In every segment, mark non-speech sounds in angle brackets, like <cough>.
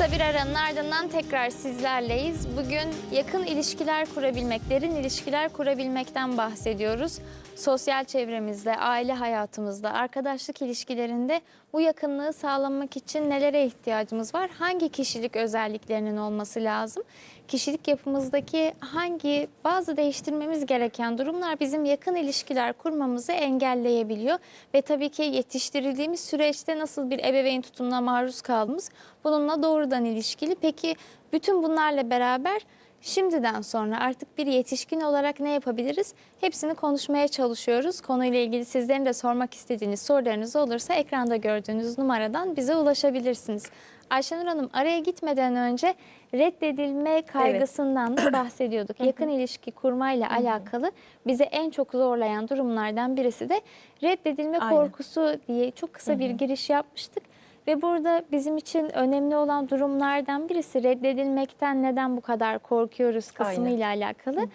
Kısa bir aranın ardından tekrar sizlerleyiz. Bugün yakın ilişkiler kurabilmek, derin ilişkiler kurabilmekten bahsediyoruz. Sosyal çevremizde, aile hayatımızda, arkadaşlık ilişkilerinde bu yakınlığı sağlamak için nelere ihtiyacımız var? Hangi kişilik özelliklerinin olması lazım? Kişilik yapımızdaki hangi bazı değiştirmemiz gereken durumlar bizim yakın ilişkiler kurmamızı engelleyebiliyor ve tabii ki yetiştirildiğimiz süreçte nasıl bir ebeveyn tutumuna maruz kaldığımız bununla doğrudan ilişkili. Peki bütün bunlarla beraber şimdiden sonra artık bir yetişkin olarak ne yapabiliriz? Hepsini konuşmaya çalışıyoruz. Konuyla ilgili sizlerin de sormak istediğiniz sorularınız olursa ekranda gördüğünüz numaradan bize ulaşabilirsiniz. Ayşenur Hanım araya gitmeden önce reddedilme kaygısından da bahsediyorduk. Yakın ilişki kurmayla alakalı bize en çok zorlayan durumlardan birisi de reddedilme Aynen. korkusu diye çok kısa bir giriş yapmıştık. Ve burada bizim için önemli olan durumlardan birisi reddedilmekten neden bu kadar korkuyoruz kısmıyla alakalı.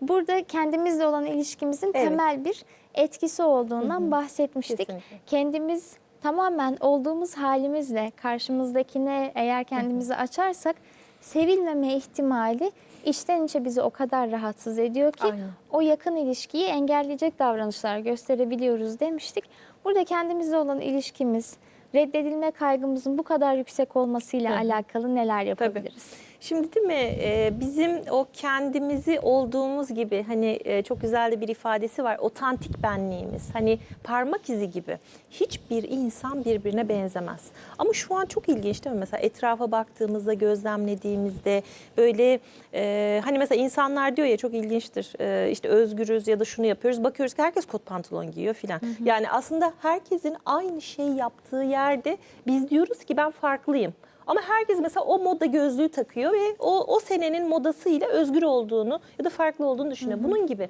Burada kendimizle olan ilişkimizin Evet. temel bir etkisi olduğundan bahsetmiştik. Kesinlikle. Kendimiz tamamen olduğumuz halimizle karşımızdakine eğer kendimizi açarsak sevilmeme ihtimali içten içe bizi o kadar rahatsız ediyor ki Aynen. o yakın ilişkiyi engelleyecek davranışlar gösterebiliyoruz demiştik. Burada kendimizle olan ilişkimiz, reddedilme kaygımızın bu kadar yüksek olmasıyla alakalı neler yapabiliriz? Şimdi değil mi e, bizim o kendimizi olduğumuz gibi hani e, çok güzel de bir ifadesi var otantik benliğimiz hani parmak izi gibi hiçbir insan birbirine benzemez. Ama şu an çok ilginç değil mi mesela etrafa baktığımızda gözlemlediğimizde böyle e, hani mesela insanlar diyor ya çok ilginçtir e, işte özgürüz ya da şunu yapıyoruz bakıyoruz ki herkes kot pantolon giyiyor filan. Yani aslında herkesin aynı şeyi yaptığı yerde biz diyoruz ki ben farklıyım. Ama herkes mesela o moda gözlüğü takıyor ve o, o senenin modasıyla özgür olduğunu ya da farklı olduğunu düşünüyor. Bunun gibi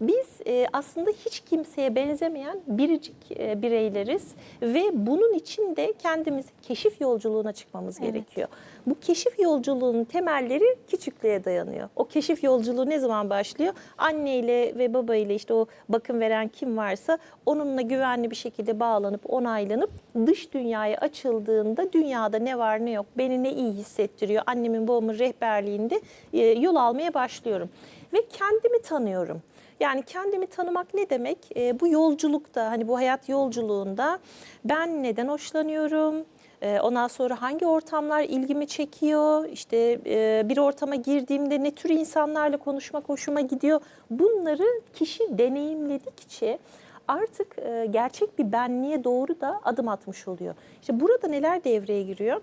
biz e, aslında hiç kimseye benzemeyen biricik e, bireyleriz ve bunun için de kendimizi keşif yolculuğuna çıkmamız gerekiyor. Bu keşif yolculuğunun temelleri küçüklüğe dayanıyor. O keşif yolculuğu ne zaman başlıyor? Anneyle ve babayla işte o bakım veren kim varsa onunla güvenli bir şekilde bağlanıp onaylanıp dış dünyaya açıldığında dünyada ne var ne yok beni ne iyi hissettiriyor annemin babamın rehberliğinde e, yol almaya başlıyorum ve kendimi tanıyorum. Yani kendimi tanımak ne demek? E, bu yolculukta hani bu hayat yolculuğunda ben neden hoşlanıyorum? E, ondan sonra hangi ortamlar ilgimi çekiyor? İşte e, bir ortama girdiğimde ne tür insanlarla konuşmak hoşuma gidiyor? Bunları kişi deneyimledikçe artık e, gerçek bir benliğe doğru da adım atmış oluyor. İşte burada neler devreye giriyor?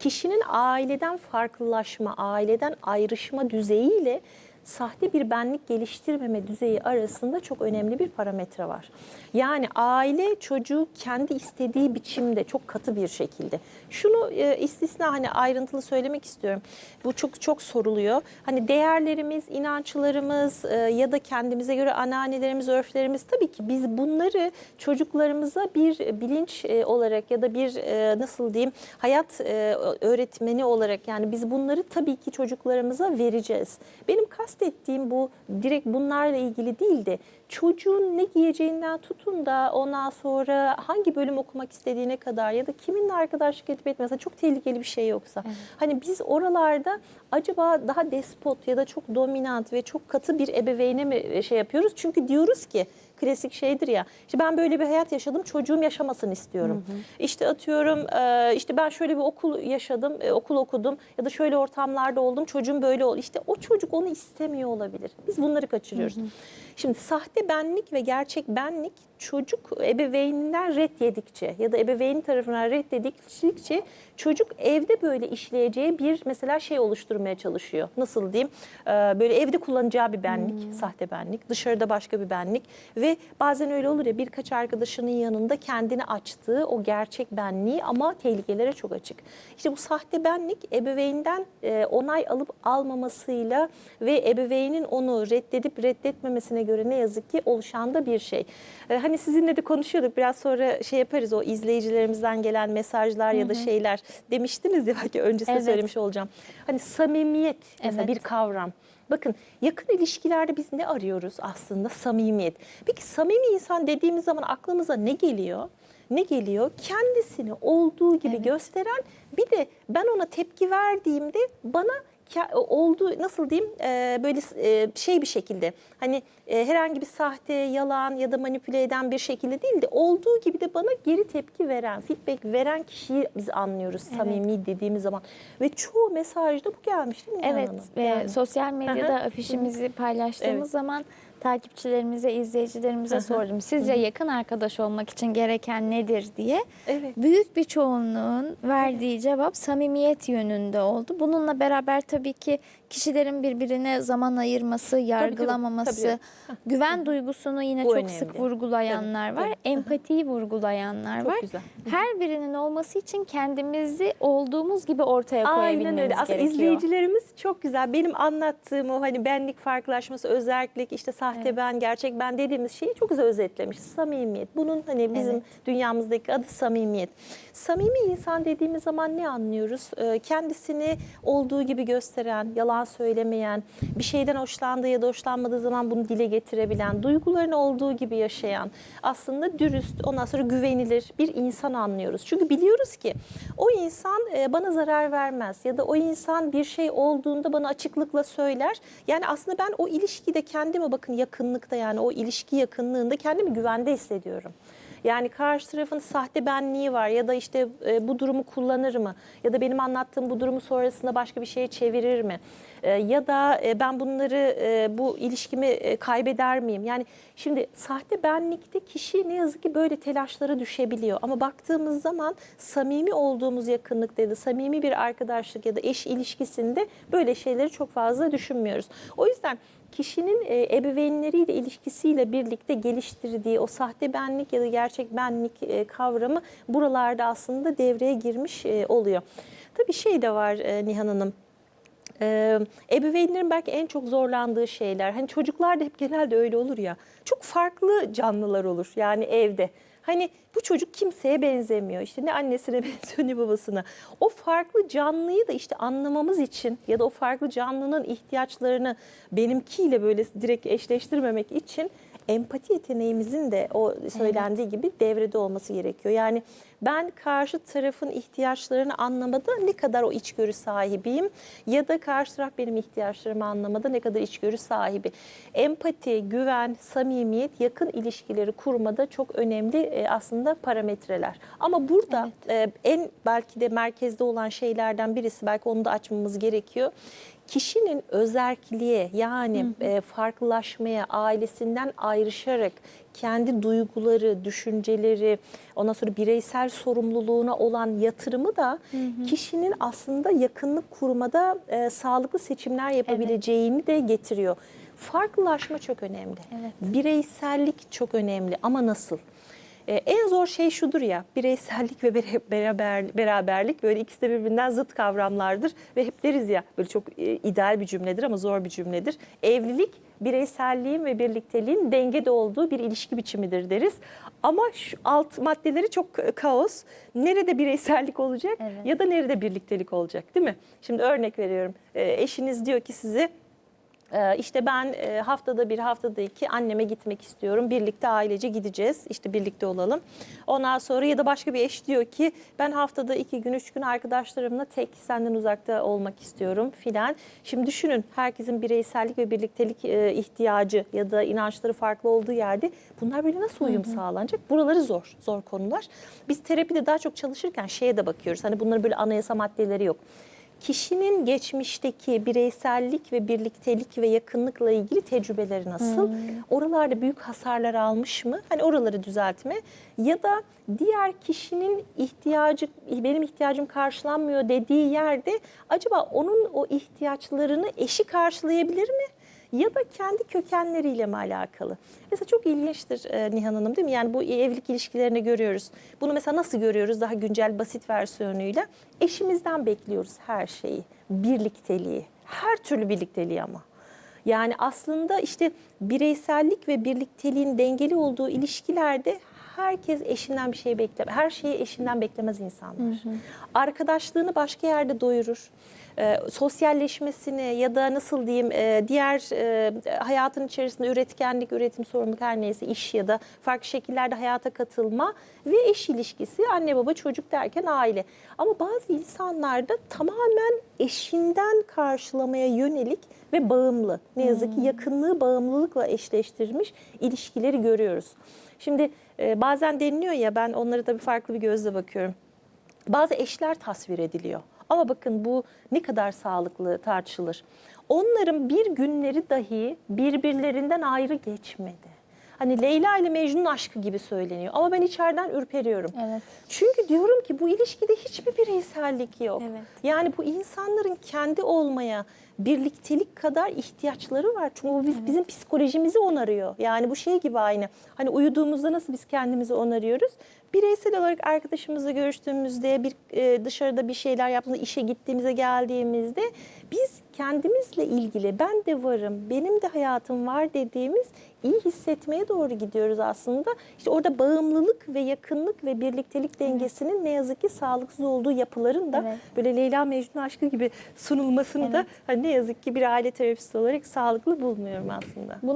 Kişinin aileden farklılaşma, aileden ayrışma düzeyiyle sahte bir benlik geliştirmeme düzeyi arasında çok önemli bir parametre var. Yani aile çocuğu kendi istediği biçimde çok katı bir şekilde. Şunu e, istisna hani ayrıntılı söylemek istiyorum. Bu çok çok soruluyor. Hani değerlerimiz, inançlarımız e, ya da kendimize göre ananelerimiz, örflerimiz tabii ki biz bunları çocuklarımıza bir bilinç e, olarak ya da bir e, nasıl diyeyim hayat e, öğretmeni olarak yani biz bunları tabii ki çocuklarımıza vereceğiz. Benim kastettiğim bu direkt bunlarla ilgili değil de çocuğun ne giyeceğinden tutun da ondan sonra hangi bölüm okumak istediğine kadar ya da kiminle arkadaşlık edip etmezse çok tehlikeli bir şey yoksa. Hani biz oralarda acaba daha despot ya da çok dominant ve çok katı bir ebeveyne mi şey yapıyoruz? Çünkü diyoruz ki klasik şeydir ya. İşte ben böyle bir hayat yaşadım, çocuğum yaşamasını istiyorum. İşte atıyorum, e, işte ben şöyle bir okul yaşadım, e, okul okudum ya da şöyle ortamlarda oldum, çocuğum böyle oldu. İşte o çocuk onu istemiyor olabilir. Biz bunları kaçırıyoruz. Şimdi sahte benlik ve gerçek benlik çocuk ebeveyninden red yedikçe ya da ebeveyn tarafından reddedildikçe çocuk evde böyle işleyeceği bir mesela şey oluşturmaya çalışıyor. Nasıl diyeyim? Ee, böyle evde kullanacağı bir benlik, sahte benlik, dışarıda başka bir benlik ve bazen öyle olur ya birkaç arkadaşının yanında kendini açtığı o gerçek benliği ama tehlikelere çok açık. İşte bu sahte benlik ebeveynden e, onay alıp almamasıyla ve ebeveynin onu reddedip reddetmemesine göre ne yazık ki oluşan da bir şey. E, hani sizinle de konuşuyorduk biraz sonra şey yaparız o izleyicilerimizden gelen mesajlar ya da şeyler demiştiniz ya belki öncesinde Evet. söylemiş olacağım. Hani samimiyet mesela Evet. bir kavram. Bakın yakın ilişkilerde biz ne arıyoruz aslında? Samimiyet. Peki samimi insan dediğimiz zaman aklımıza ne geliyor? ne geliyor? Kendisini olduğu gibi Evet. gösteren bir de ben ona tepki verdiğimde bana olduğu nasıl diyeyim e, böyle e, şey bir şekilde hani e, herhangi bir sahte, yalan ya da manipüle eden bir şekilde değil de olduğu gibi de bana geri tepki veren, feedback veren kişiyi biz anlıyoruz Evet. samimi dediğimiz zaman. Ve çoğu mesajda bu gelmiş değil mi Nihan Evet, ve Yani. sosyal medyada hı. afişimizi paylaştığımız Evet. zaman takipçilerimize, izleyicilerimize sordum. Sizce yakın arkadaş olmak için gereken nedir diye. Evet. Büyük bir çoğunluğun verdiği cevap samimiyet yönünde oldu. Bununla beraber tabii ki kişilerin birbirine zaman ayırması, yargılamaması, tabii. güven duygusunu yine Bu çok önemli. sık vurgulayanlar Tabii, var. tabii. Empatiyi vurgulayanlar Çok var. güzel. Her birinin olması için kendimizi olduğumuz gibi ortaya Aynen koyabilmemiz öyle. Aslında gerekiyor. izleyicilerimiz çok güzel. Benim anlattığım o hani benlik farklılaşması, özellik, işte sahte Evet. ben, gerçek ben dediğimiz şeyi çok güzel özetlemiş. Samimiyet. Bunun hani bizim Evet. dünyamızdaki adı samimiyet. Samimi insan dediğimiz zaman ne anlıyoruz? Ee, Kendisini olduğu gibi gösteren, yalan söylemeyen, bir şeyden hoşlandığı ya da hoşlanmadığı zaman bunu dile getirebilen, duygularını olduğu gibi yaşayan, aslında dürüst, ondan sonra güvenilir bir insan anlıyoruz. Çünkü biliyoruz ki o insan e, bana zarar vermez ya da o insan bir şey olduğunda bana açıklıkla söyler. Yani aslında ben o ilişkide kendimi bakın yakınlıkta yani o ilişki yakınlığında kendimi güvende hissediyorum. Yani karşı tarafın sahte benliği var ya da işte e, bu durumu kullanır mı? Ya da benim anlattığım bu durumu sonrasında başka bir şeye çevirir mi? E, ya da e, ben bunları e, bu ilişkimi e, kaybeder miyim? Yani şimdi sahte benlikte kişi ne yazık ki böyle telaşlara düşebiliyor. Ama baktığımız zaman samimi olduğumuz yakınlıkta ya da samimi bir arkadaşlık ya da eş ilişkisinde böyle şeyleri çok fazla düşünmüyoruz. O yüzden kişinin e, ebeveynleriyle ilişkisiyle birlikte geliştirdiği o sahte benlik ya da gerçek benlik e, kavramı buralarda aslında devreye girmiş e, oluyor. Tabii şey de var Nihan Hanım. Ee, ebeveynlerin belki en çok zorlandığı şeyler. Hani çocuklar da hep genelde öyle olur ya. Çok farklı canlılar olur yani evde. Hani bu çocuk kimseye benzemiyor. İşte ne annesine <laughs> benziyor ne babasına. O farklı canlıyı da işte anlamamız için ya da o farklı canlının ihtiyaçlarını benimkiyle böyle direkt eşleştirmemek için empati yeteneğimizin de o söylendiği gibi devrede olması gerekiyor. Yani ben karşı tarafın ihtiyaçlarını anlamada ne kadar o içgörü sahibiyim ya da karşı taraf benim ihtiyaçlarımı anlamada ne kadar içgörü sahibi. Empati, güven, samimiyet, yakın ilişkileri kurmada çok önemli e, aslında parametreler. Ama burada e, en belki de merkezde olan şeylerden birisi belki onu da açmamız gerekiyor kişinin özerkliğe yani e, farklılaşmaya, ailesinden ayrışarak kendi duyguları, düşünceleri, ondan sonra bireysel sorumluluğuna olan yatırımı da kişinin aslında yakınlık kurmada e, sağlıklı seçimler yapabileceğini de getiriyor. Farklılaşma çok önemli. Evet. Bireysellik çok önemli ama nasıl? Ee, en zor şey şudur ya, bireysellik ve beraber, beraberlik böyle ikisi de birbirinden zıt kavramlardır. Ve hep deriz ya, böyle çok e, ideal bir cümledir ama zor bir cümledir. Evlilik, bireyselliğin ve birlikteliğin dengede olduğu bir ilişki biçimidir deriz. Ama şu alt maddeleri çok e, kaos. Nerede bireysellik olacak Evet. ya da nerede birliktelik olacak değil mi? Şimdi örnek veriyorum, Ee, eşiniz diyor ki size... Ee, İşte ben e, haftada bir haftada iki anneme gitmek istiyorum. Birlikte ailece gideceğiz. İşte birlikte olalım. Ondan sonra ya da başka bir eş diyor ki ben haftada iki gün üç gün arkadaşlarımla tek senden uzakta olmak istiyorum filan. Şimdi düşünün herkesin bireysellik ve birliktelik e, ihtiyacı ya da inançları farklı olduğu yerde bunlar böyle nasıl uyum sağlanacak? Buraları zor, zor konular. Biz terapide daha çok çalışırken şeye de bakıyoruz. Hani bunların böyle anayasa maddeleri yok kişinin geçmişteki bireysellik ve birliktelik ve yakınlıkla ilgili tecrübeleri nasıl? Oralarda büyük hasarlar almış mı? Hani oraları düzeltme ya da diğer kişinin ihtiyacı benim ihtiyacım karşılanmıyor dediği yerde acaba onun o ihtiyaçlarını eşi karşılayabilir mi? Ya da kendi kökenleriyle mi alakalı? Mesela çok ilginçtir e, Nihan Hanım değil mi? Yani bu evlilik ilişkilerini görüyoruz. Bunu mesela nasıl görüyoruz daha güncel basit versiyonuyla? Eşimizden bekliyoruz her şeyi. Birlikteliği. Her türlü birlikteliği ama. Yani aslında işte bireysellik ve birlikteliğin dengeli olduğu ilişkilerde herkes eşinden bir şey beklemez. Her şeyi eşinden beklemez insanlar. Arkadaşlığını başka yerde doyurur. e, sosyalleşmesini ya da nasıl diyeyim e, diğer e, hayatın içerisinde üretkenlik, üretim sorumluluk her neyse iş ya da farklı şekillerde hayata katılma ve eş ilişkisi anne baba çocuk derken aile. Ama bazı insanlarda tamamen eşinden karşılamaya yönelik ve bağımlı. Ne yazık ki yakınlığı bağımlılıkla eşleştirilmiş ilişkileri görüyoruz. Şimdi e, bazen deniliyor ya ben onlara tabii farklı bir gözle bakıyorum. Bazı eşler tasvir ediliyor. Ama bakın bu ne kadar sağlıklı tartışılır. Onların bir günleri dahi birbirlerinden ayrı geçmedi. Hani Leyla ile Mecnun aşkı gibi söyleniyor. Ama ben içeriden ürperiyorum. Evet. Çünkü diyorum ki bu ilişkide hiçbir bireysellik yok. Evet. Yani bu insanların kendi olmaya birliktelik kadar ihtiyaçları var. Çünkü bu biz, bizim psikolojimizi onarıyor. Yani bu şey gibi aynı. Hani uyuduğumuzda nasıl biz kendimizi onarıyoruz? Bireysel olarak arkadaşımızla görüştüğümüzde, bir e, dışarıda bir şeyler yaptığımızda, işe gittiğimizde, geldiğimizde biz kendimizle ilgili ben de varım, benim de hayatım var dediğimiz iyi hissetmeye doğru gidiyoruz aslında. İşte orada bağımlılık ve yakınlık ve birliktelik dengesinin ne yazık ki sağlıksız olduğu yapıların da Evet. böyle Leyla Mecnun aşkı gibi sunulmasını da Evet. hani ne yazık ki bir aile terapisti olarak sağlıklı bulmuyorum aslında. Bunu